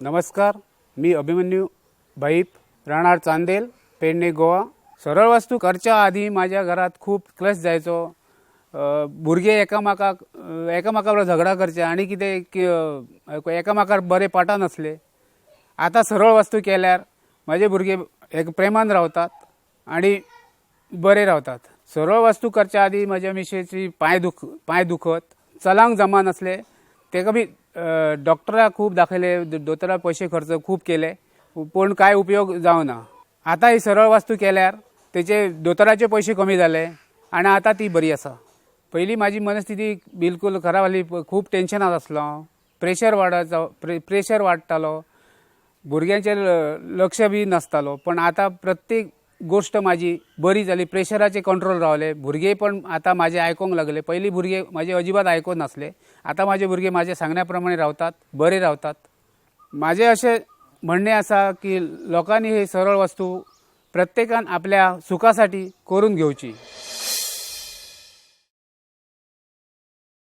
नमस्कार मी अभिमन्यू भाईप राहणार चांदेल पेडणे गोवा. सरळ वस्तू करच्या आधी माझ्या घरात खूप क्लश जायचो. भुरगे एकामेकाक एकामेका एकामेकावर झगडा करचे आणि कितें की एकामेकार बरे पाटा नासले. आता सरळ वस्तू केल्यार माझे भुरगे एक प्रेमान रावतात आणि बरे रावतात सरळ वस्तू करच्या आधी माझ्या मिशेची पांय दुख पांय दुखत. चलांक जमा नासले. तेका बी डॉक्टरला डॉक्टराक खूप दाखयले द- दोतोरा पयशे खर्च खूप केले. पूण काय उपयोग जावना आता ही सरळ वास्तू केल्यार त्याचे दोतोराचे पयशे कमी जाले आणि आता ती बरी आसा पहिली माझी मनस्थिती बिलकुल खराब आली खूप टेन्शनात आसलो प्रेशर वाडत प्रे प्रेशर वाडटालो भुरग्यांचेर लक्ष बी नासतालो. पण आता प्रत्येक गोष्ट माझी बरी जाली प्रेशराचे कंट्रोल रावले. भुरगे पण आता माझे आयकोंक लागले. पयलीं भुरगे माझे अजिबात आयकूंक नासले. आता माझे भुरगे माझे सांगण्या प्रमाणे रावतात बरे रावतात. माझे असे म्हणणे आसा की लोकांनी हे सरळ वस्तू प्रत्येकान आपल्या सुखासाठी करून घेवची